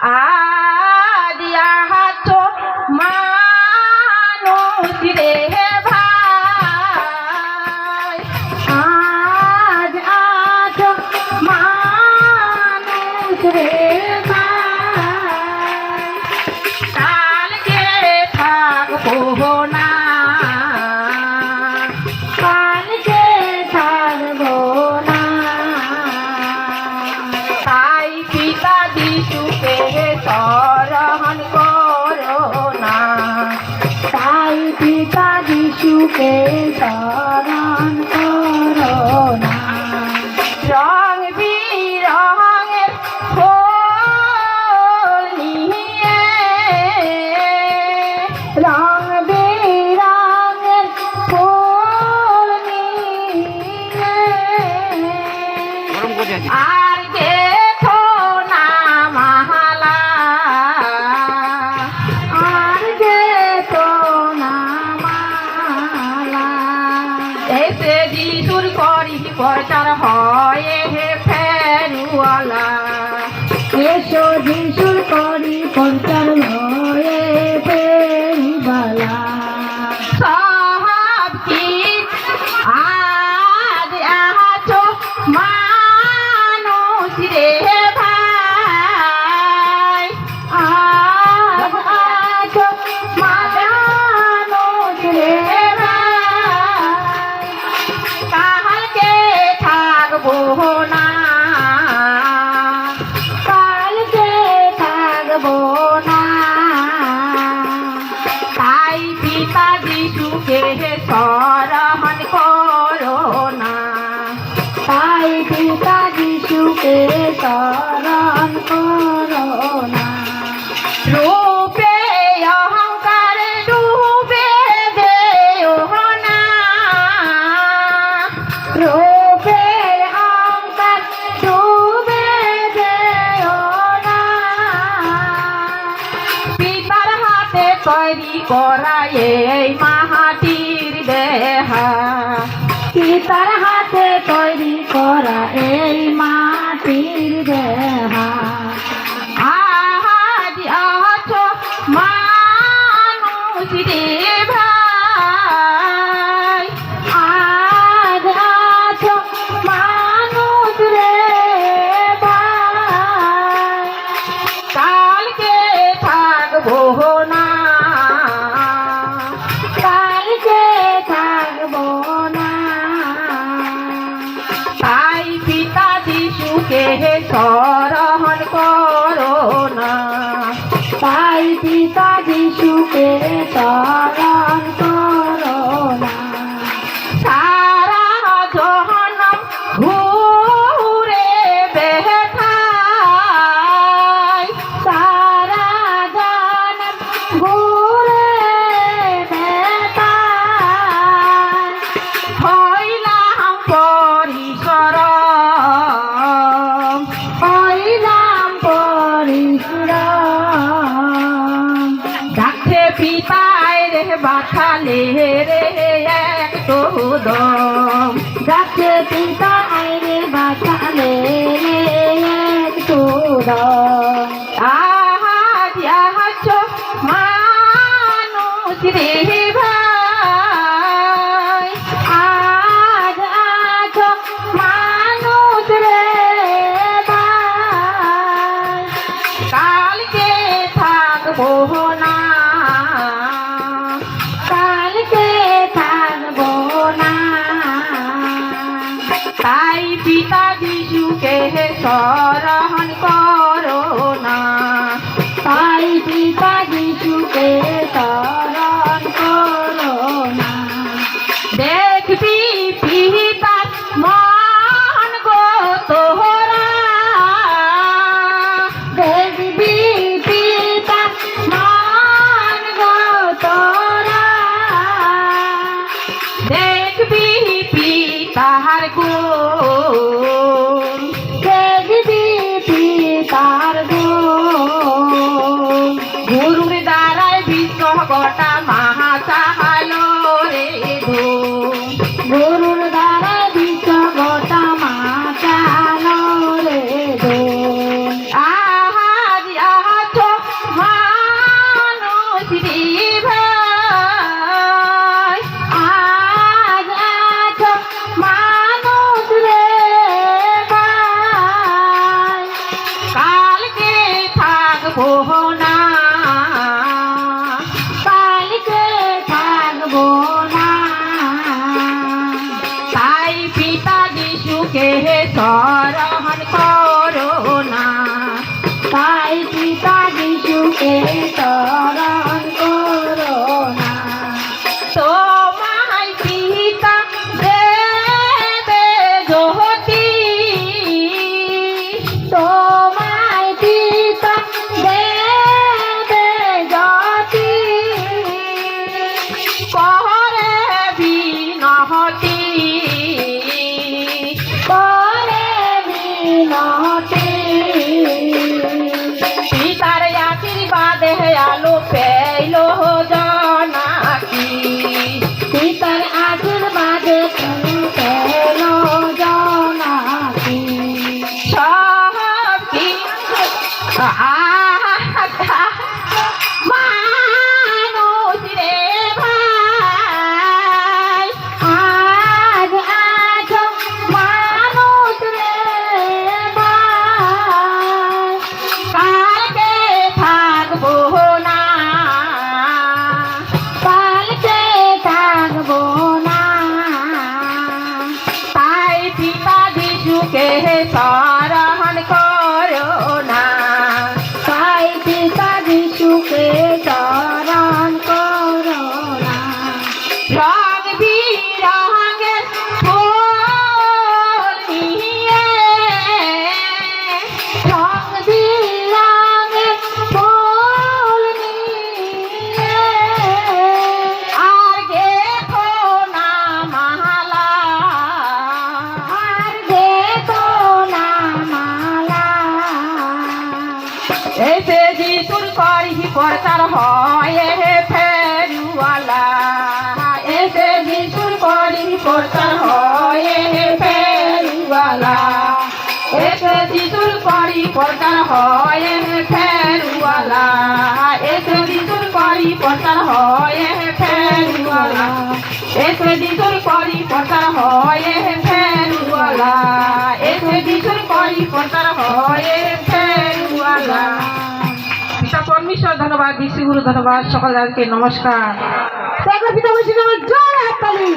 আজ আহাত মানুষ রে ভাই। আজ আহাত মানুষ রে ভাই। কালকে থাকব তাই পিতা দিশু Eu sou de পারব না। তাই পিতা যিশুকে স্মরণ করো না। তাই পিতা যিশুকে স্মরণ করো না। করা এই মাহাতির দেহা। পিতার হাতে তৈরি করা এই মাটির দেহা। পিতা যিশুকে তার। পাঠালে রে এক দম যাকে পিতা আইরে বাঁচালে রে এক দম আহা মানুষ রে পালন কর মোহনা ha ah, ha! কর্তার হয় ফেরুয়ালা। এতে বিশুর করি কর্তার হয় ফেরুয়ালা। এতে বিশুর করি কর্তার হয় ফেরুয়ালা। এতে বিশুর করি কর্তার হয় ফেরুয়ালা। এতে বিশুর করি কর্তার হয় ফেরুয়ালা। এতে বিশুর করি কর্তার হয় ঈশ্বর ধন্যবাদ বিশ্বগুরু ধন্যবাদ সকলকে নমস্কার। জয় হাততালি।